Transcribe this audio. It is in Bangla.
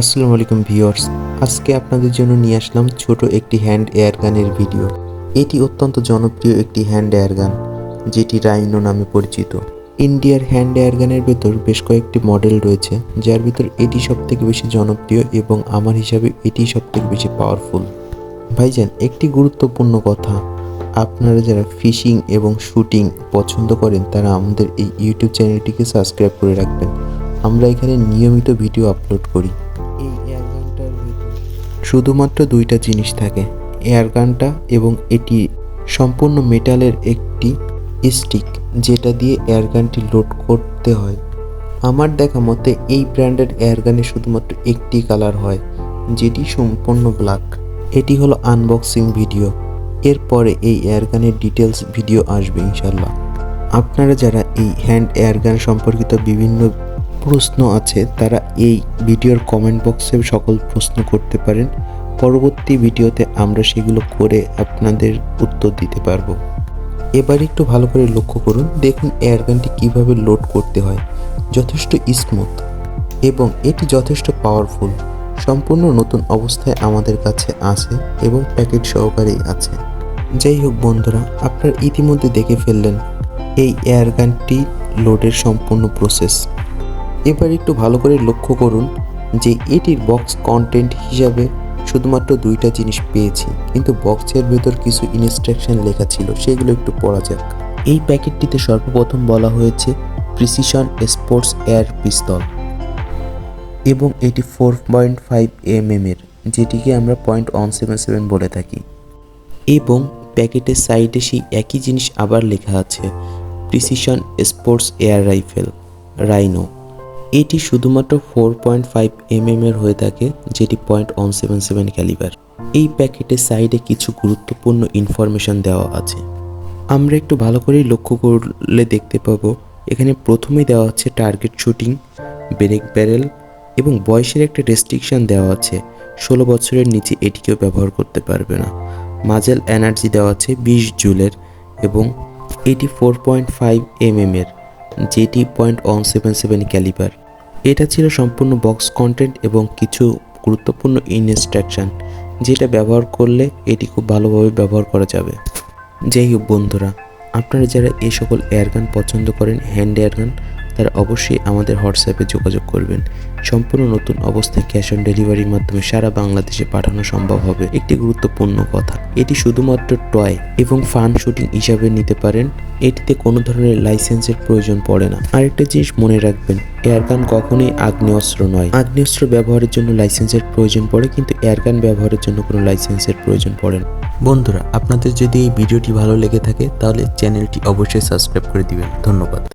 আসসালামু আলাইকুম ভিউয়ার্স, আজকে আপনাদের জন্য নিয়ে আসলাম ছোট একটি হ্যান্ড এয়ার গানের ভিডিও। এটি অত্যন্ত জনপ্রিয় একটি হ্যান্ড এয়ার গান, যেটি রাইনো নামে পরিচিত। ইন্ডিয়ার হ্যান্ড এয়ার গানের ভেতর বেশ কয়েকটি মডেল রয়েছে, যার ভিতর এটি সবথেকে বেশি জনপ্রিয় এবং আমার হিসাবে এটি সবথেকে বেশি পাওয়ারফুল ভাইজান, একটি গুরুত্বপূর্ণ কথা। আপনারা যারা ফিশিং এবং শুটিং পছন্দ করেন, তারা আমাদের এই ইউটিউব চ্যানেলটিকে সাবস্ক্রাইব করে রাখবেন। আমরা এখানে নিয়মিত ভিডিও আপলোড করি। এই এয়ার গানটার শুধুমাত্র দুইটা জিনিস থাকে এয়ারগানটা এবং এটি সম্পূর্ণ মেটালের একটি স্টিক যেটা দিয়ে এয়ারগানটি লোড করতে হয়। আমার দেখা মতে এই ব্র্যান্ডের এয়ারগানে শুধুমাত্র একটি কালার হয়, যেটি সম্পূর্ণ ব্ল্যাক এটি হলো আনবক্সিং ভিডিও এরপরে এই এয়ারগানের ডিটেলস ভিডিও আসবে ইনশাল্লাহ আপনারা যারা এই হ্যান্ড এয়ারগান সম্পর্কিত বিভিন্ন প্রশ্ন আছে, তারা এই ভিডিওর কমেন্ট বক্সে সকল প্রশ্ন করতে পারেন। পরবর্তী ভিডিওতে আমরা সেগুলো করে আপনাদের উত্তর দিতে পারব। এবার একটু ভালো করে লক্ষ্য করুন, দেখুন এয়ার গানটি কীভাবে লোড করতে হয়। যথেষ্ট স্মুথ এবং এটি যথেষ্ট পাওয়ারফুল সম্পূর্ণ নতুন অবস্থায় আমাদের কাছে আছে এবং প্যাকেট সহকারেই আছে। যাই হোক বন্ধুরা, আপনারা ইতিমধ্যে দেখে ফেললেন, এই এয়ার গানটি লোডের সম্পূর্ণ প্রসেস এবার একটু ভালো করে লক্ষ্য করুন যে এটির বক্স কন্টেন্ট হিসাবে শুধুমাত্র দুইটা জিনিস পেয়েছি। কিন্তু বক্সের ভেতর কিছু ইনস্ট্রাকশন লেখা ছিল, সেগুলো একটু পড়া যাক। এই প্যাকেটটিতে সর্বপ্রথম বলা হয়েছে প্রিসিশন স্পোর্টস এয়ার পিস্তল এবং এটি ফোর পয়েন্ট ফাইভ এম এর যেটিকে আমরা পয়েন্ট ওয়ান সেভেন সেভেন বলে থাকি। এবং প্যাকেটের সাইডে সেই একই জিনিস আবার লেখা আছে precision sports air rifle Rhino এটি শুধুমাত্র ফোর পয়েন্ট ফাইভ এম এর হয়ে থাকে, যেটি point one seven seven calibre এই প্যাকেটের সাইডে কিছু গুরুত্বপূর্ণ ইনফরমেশন দেওয়া আছে। আমরা একটু ভালো করেই লক্ষ্য করলে দেখতে পাবো, এখানে প্রথমেই দেওয়া হচ্ছে টার্গেট শুটিং ব্রেক ব্যারেল এবং বয়সের একটা রেস্ট্রিকশন দেওয়া আছে, ষোলো বছরের নিচে এটিকেও ব্যবহার করতে পারবে না। মাজেল এনার্জি দেওয়া আছে বিশ জুলের এবং এটি ফোর পয়েন্ট ফাইভ এম এর, যেটি point one seven seven calibre এটা ছিল সম্পূর্ণ বক্স কন্টেন্ট এবং কিছু গুরুত্বপূর্ণ ইনস্ট্রাকশন যেটা ব্যবহার করলে এটি খুব ভালোভাবে ব্যবহার করা যাবে। যাই হোক বন্ধুরা, আপনারা যারা এই সকল এয়ারগান পছন্দ করেন হ্যান্ড এয়ারগান তারা অবশ্যই আমাদের হোয়াটসঅ্যাপে যোগাযোগ করবেন। সম্পূর্ণ নতুন অবস্থায় ক্যাশ অন ডেলিভারির মাধ্যমে সারা বাংলাদেশে পাঠানো সম্ভব হবে। একটি গুরুত্বপূর্ণ কথা, এটি শুধুমাত্র টয় এবং ফান শুটিং হিসাবে নিতে পারেন। এটিতে কোনো ধরনের লাইসেন্সের প্রয়োজন পড়ে না। আরেকটা জিনিস মনে রাখবেন এয়ারগান কখনোই আগ্নেয়াস্ত্র নয়। আগ্নেয়াস্ত্র ব্যবহারের জন্য লাইসেন্সের প্রয়োজন পড়ে, কিন্তু এয়ারগান ব্যবহারের জন্য কোনো লাইসেন্সের প্রয়োজন পড়ে না। বন্ধুরা, আপনাদের যদি এই ভিডিওটি ভালো লেগে থাকে, তাহলে চ্যানেলটি অবশ্যই সাবস্ক্রাইব করে দিবেন। ধন্যবাদ।